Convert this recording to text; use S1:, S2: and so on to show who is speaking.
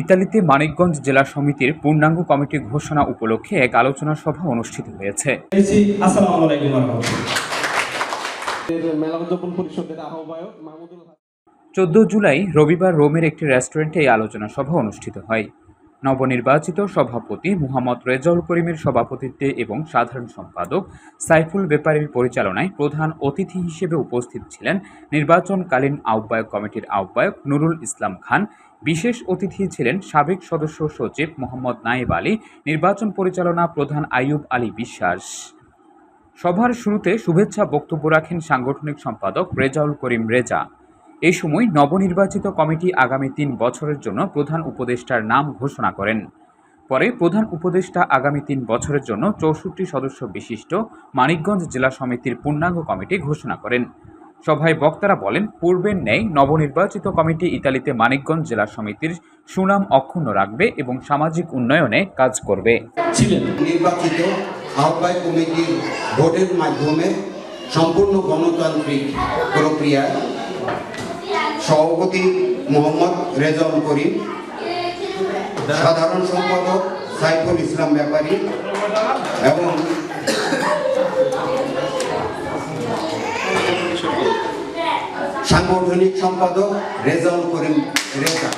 S1: ইতালিতে মানিকগঞ্জ জেলা সমিতির পূর্ণাঙ্গ কমিটি ঘোষণা উপলক্ষে এক আলোচনা সভা অনুষ্ঠিত হয়েছে। চোদ্দ জুলাই রবিবার রোমের একটি রেস্টুরেন্টে এই আলোচনা সভা অনুষ্ঠিত হয়। নবনির্বাচিত সভাপতি মুহাম্মদ রেজাউল করিমের সভাপতিত্বে এবং সাধারণ সম্পাদক সাইফুল বেপারীর পরিচালনায় প্রধান অতিথি হিসেবে উপস্থিত ছিলেন নির্বাচনকালীন আহ্বায়ক কমিটির আহ্বায়ক নুরুল ইসলাম খান। বিশেষ অতিথি ছিলেন সাবেক সদস্য সচিব মোহাম্মদ নায়েব আলী, নির্বাচন পরিচালনা প্রধান আইয়ুব আলী বিশ্বাস। সভার শুরুতে শুভেচ্ছা বক্তব্য রাখেন সাংগঠনিক সম্পাদক রেজাউল করিম রেজা। এই সময় নবনির্বাচিত কমিটি আগামী তিন বছরের জন্য প্রধান উপদেষ্টার নাম ঘোষণা করেন। পরে প্রধান উপদেষ্টা আগামী তিন বছরের জন্য চৌষট্টি সদস্য বিশিষ্ট মানিকগঞ্জ জেলা সমিতির পূর্ণাঙ্গ কমিটি ঘোষণা করেন। সভায় বক্তারা বলেন, পূর্বের ন্যায় নবনির্বাচিত কমিটি ইতালিতে মানিকগঞ্জ জেলা সমিতির সুনাম অক্ষুণ্ণ রাখবে এবং সামাজিক উন্নয়নে কাজ করবে।
S2: নির্বাচিত কমিটির ভোটের মাধ্যমে সম্পূর্ণ গণতান্ত্রিক প্রক্রিয়ায় সভাপতি মোহাম্মদ রেজাউল করিম, সাধারণ সম্পাদক সাইফুল ইসলাম ব্যাপারী এবং সাংগঠনিক সম্পাদক রেজাউল করিম রেজা।